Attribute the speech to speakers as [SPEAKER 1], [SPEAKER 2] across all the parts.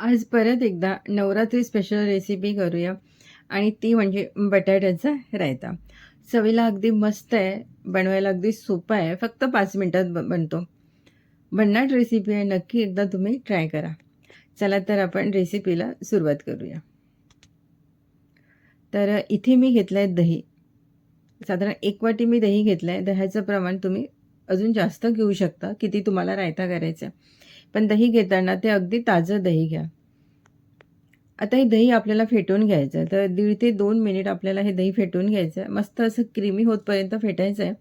[SPEAKER 1] आज परत एकदा नवरात्री स्पेशल रेसिपी करूया. आणि ती म्हणजे बटाट्याचा रायता. चवीला अगदी मस्त आहे. बनवायला अगदी सोपं आहे. फक्त पाच मिनटात ब बनतो. भन्नाट रेसिपी आहे. नक्की एकदा तुम्ही ट्राय करा. चला तर आपण रेसिपीला सुरुवात करूया. तर इथे मी घेतलं आहे दही. साधारण एक वाटी मी दही घेतलं आहे दह्याचं प्रमाण तुम्ही अजून जास्त घेऊ शकता. किती तुम्हाला रायता करायचा आहे पण दही घेताना ते अगदी ताजं दही घ्या. आता हे दही आपल्याला फेटून घ्यायचं आहे तर दीड ते दोन मिनिट आपल्याला हे दही फेटून घ्यायचं आहे मस्त असं क्रीमी होतपर्यंत फेटायचं आहे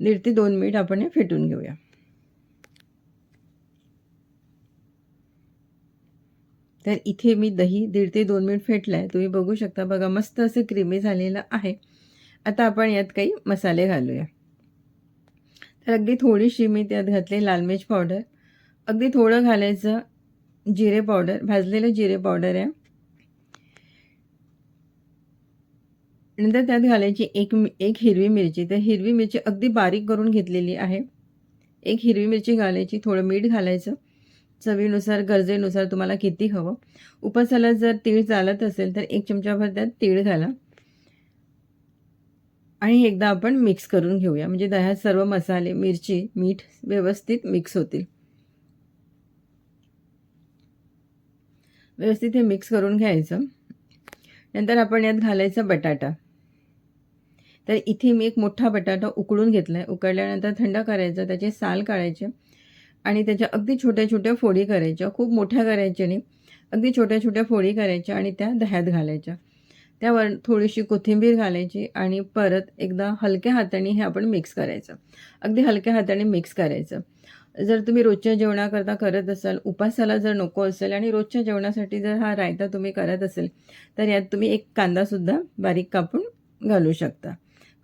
[SPEAKER 1] दीड ते दोन मिनिट आपण हे फेटून घेऊया. तर इथे मी दही दीड ते दोन मिनिट फेटलं आहे तुम्ही बघू शकता बघा मस्त असं क्रीमी झालेलं आहे. आता आपण यात काही मसाले घालूया. तर अगदी थोडीशी मी त्यात घातली लाल मिर्च पावडर. अगदी थोडं घालायचं जिरे पावडर भाजलेलं जिरे पावडर आहे. नंतर त्यात घालायची एक एक हिरवी मिरची. तर हिरवी मिरची अगदी बारीक करून घेतलेली आहे. एक हिरवी मिरची घालायची थोडं मीठ घालायचं. चवीनुसार गरजेनुसार तुम्हाला किती हवं. उपासाला जर तीळ चालत असेल तर एक चमचाभर त्यात तीळ घाला. आणि एकदा आपण मिक्स करून घेऊया. म्हणजे दह्यात सर्व मसाले मिरची मीठ व्यवस्थित मिक्स होतील. व्यवस्थित हे मिक्स करून घ्यायचं. नंतर आपण यात घालायचा बटाटा. तर इथे मी एक मोठा बटाटा उकळून घेतला आहे उकळल्यानंतर थंड करायचा त्याचे साल काढायचे आणि त्याच्या अगदी छोट्या छोट्या फोडी करायच्या. खूप मोठ्या करायच्या नाही. अगदी छोट्या छोट्या फोडी करायच्या आणि त्या दह्यात घालायच्या. त्यावर थोडीशी कोथिंबीर घालायची आणि परत एकदा हलक्या हाताने हे आपण मिक्स करायचं. अगदी हलक्या हाताने मिक्स करायचं. जर तुम्ही रोजच्या जेवणाकरता करत असाल उपासाला जर नको असेल आणि रोजच्या जेवणासाठी जर हा रायता तुम्ही करत असेल तर यात तुम्ही एक कांदासुद्धा बारीक कापून घालू शकता.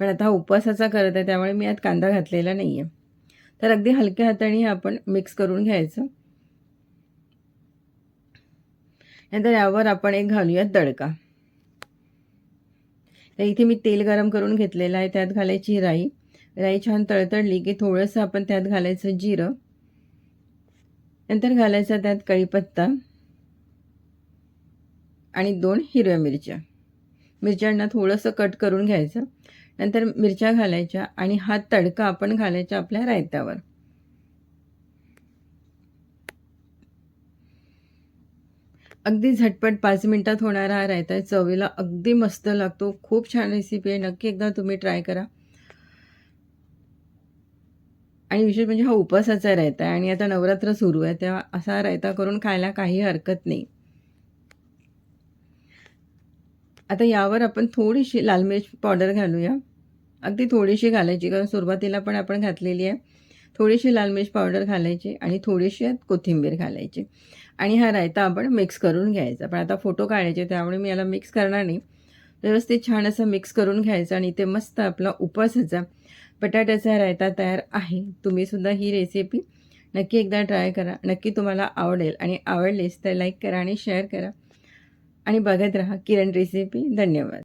[SPEAKER 1] पण आता हा उपवासाचा करत आहे त्यामुळे मी यात कांदा घातलेला नाही आहे तर अगदी हलक्या हाताने हे आपण मिक्स करून घ्यायचं. नंतर यावर आपण एक घालूयात तडका. तर इथे मी तेल गरम करून घेतलेलं आहे त्यात घालायची राई. राई छान तळतळली की थोडंसं आपण त्यात घालायचं जिरं. नंतर घालायचा त्यात कढीपत्ता. आणि दोन हिरव्या मिरच्या. मिरच्यांना थोडंसं कट करून घ्यायचं. नंतर मिरच्या घालायच्या आणि हा तडका आपण घालायचा आपल्या रायत्यावर. अगदी झटपट पाच मिनटात होणारा हा रायता चवीला अगदी मस्त लागतो. खूप छान रेसिपी आहे. नक्की एकदा तुम्ही ट्राय करा. आणि विशेष म्हणजे हा उपवासाचा रायता आहे आणि आता नवरात्र सुरू आहे. तेव्हा असा रायता करून खायला काही हरकत नाही. आता यावर आपण थोडीशी लाल मिरची पावडर घालूया. अगदी थोडीशी घालायची कारण सुरुवातीला पण आपण घातलेली आहे. थोडीशी लाल मिरची पावडर घालायची आणि थोडीशी कोथिंबीर घालायची. आणि हा रायता आपण मिक्स करून घ्यायचा. पण आता फोटो काढायचे त्यामुळे मी याला मिक्स करणार नाही. व्यवस्थित छान असं मिक्स करून घ्यायचं आणि ते मस्त आपला उपवासाचा बटाट्याचा रायता तयार आहे. तुम्हीसुद्धा ही रेसिपी नक्की एकदा ट्राय करा. नक्की तुम्हाला आवडेल. आणि आवडलीच तर लाईक करा आणि शेअर करा. आणि बघत राहा किरण रेसिपी धन्यवाद.